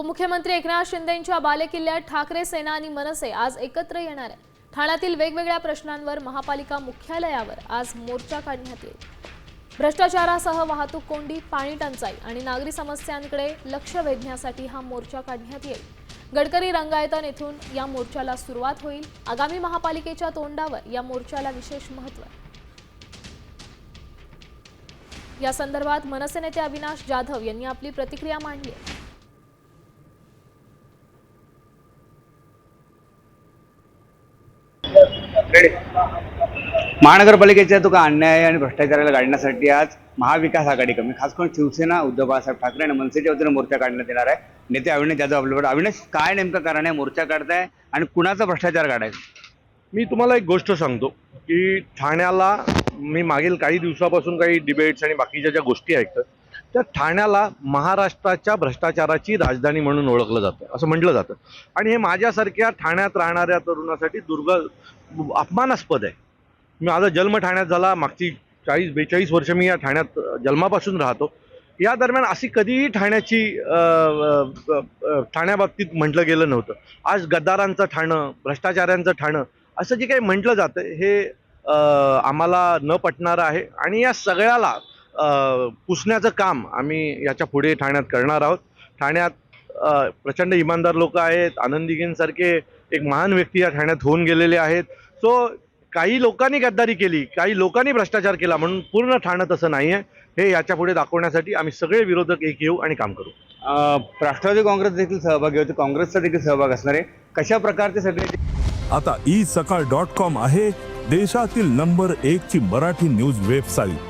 उपमुख्यमंत्री एकनाथ शिंदेंच्या बालेकिल्ल्यात ठाकरे सेना आणि मनसे आज एकत्र येणार आहे ठाण्यातील वेगवेगळ्या प्रश्नांवर महापालिका मुख्यालयावर आज मोर्चा काढण्यात येईल. भ्रष्टाचारासह वाहतूक कोंडी पाणी टंचाई आणि नागरी समस्यांकडे लक्ष वेधण्यासाठी हा मोर्चा काढण्यात येईल. गडकरी रंगायतन येथून या मोर्चाला सुरुवात होईल. आगामी महापालिकेच्या तोंडावर या मोर्चाला विशेष महत्त्व या संदर्भात मनसे नेते अविनाश जाधव यांनी आपली प्रतिक्रिया मांडली महानगरपालिकेच्या तुका अन्याय आणि भ्रष्टाचाराला गाडण्यासाठी आज महाविकास आघाडी कमी. खास करून शिवसेना उद्धव बाळासाहेब ठाकरे आणि मनसेच्या वतीनं मोर्चा काढण्यात येणार आहे. नेते अविनाश यादव आपल्याकडे अविनाश काय नेमकं कारण आहे? मोर्चा काढताय आणि कुणाचा भ्रष्टाचार काढायचा? मी तुम्हाला एक गोष्ट सांगतो की ठाण्याला मी मागील काही दिवसापासून काही डिबेट्स आणि बाकीच्या ज्या गोष्टी ऐकतो त्या ठाण्याला महाराष्ट्राच्या भ्रष्टाचाराची राजधानी म्हणून ओळखलं जातं असं म्हटलं जातं. आणि हे माझ्यासारख्या ठाण्यात राहणाऱ्या तरुणासाठी दुर्ग अपमानास्पद आहे. माझा जन्म ठाण्यात झाला मागची चाळीस बेचाळीस वर्ष मी या ठाण्यात जन्मापासून राहतो. या दरम्यान अशी कधीही ठाण्याची ठाण्याबाबतीत म्हटलं गेलं नव्हतं. आज गद्दारांचं ठाणं भ्रष्टाचाऱ्यांचं ठाणं असं जे काही म्हटलं जातं हे आम्हाला न पटणारं आहे. आणि या सगळ्याला पुसण्याचं काम आम्ही याच्यापुढे ठाण्यात करणार आहोत. ठाण्यात प्रचंड इमानदार लोक आहेत. आनंदीगेंसारखे एक महान व्यक्ती या ठाण्यात होऊन गेलेले आहेत. सो काही लोकांनी गद्दारी केली काही लोकांनी भ्रष्टाचार केला म्हणून पूर्ण ठाणं तसं नाही आहे हे याच्यापुढे दाखवण्यासाठी आम्ही सगळे विरोधक एक येऊ आणि काम करू. राष्ट्रवादी काँग्रेस देखील सहभागी होते काँग्रेसचा देखील सहभाग असणार आहे. कशा प्रकारचे सगळे आता ई सकाळ डॉट कॉम आहे देशातील नंबर एक ची मराठी न्यूज वेबसाईट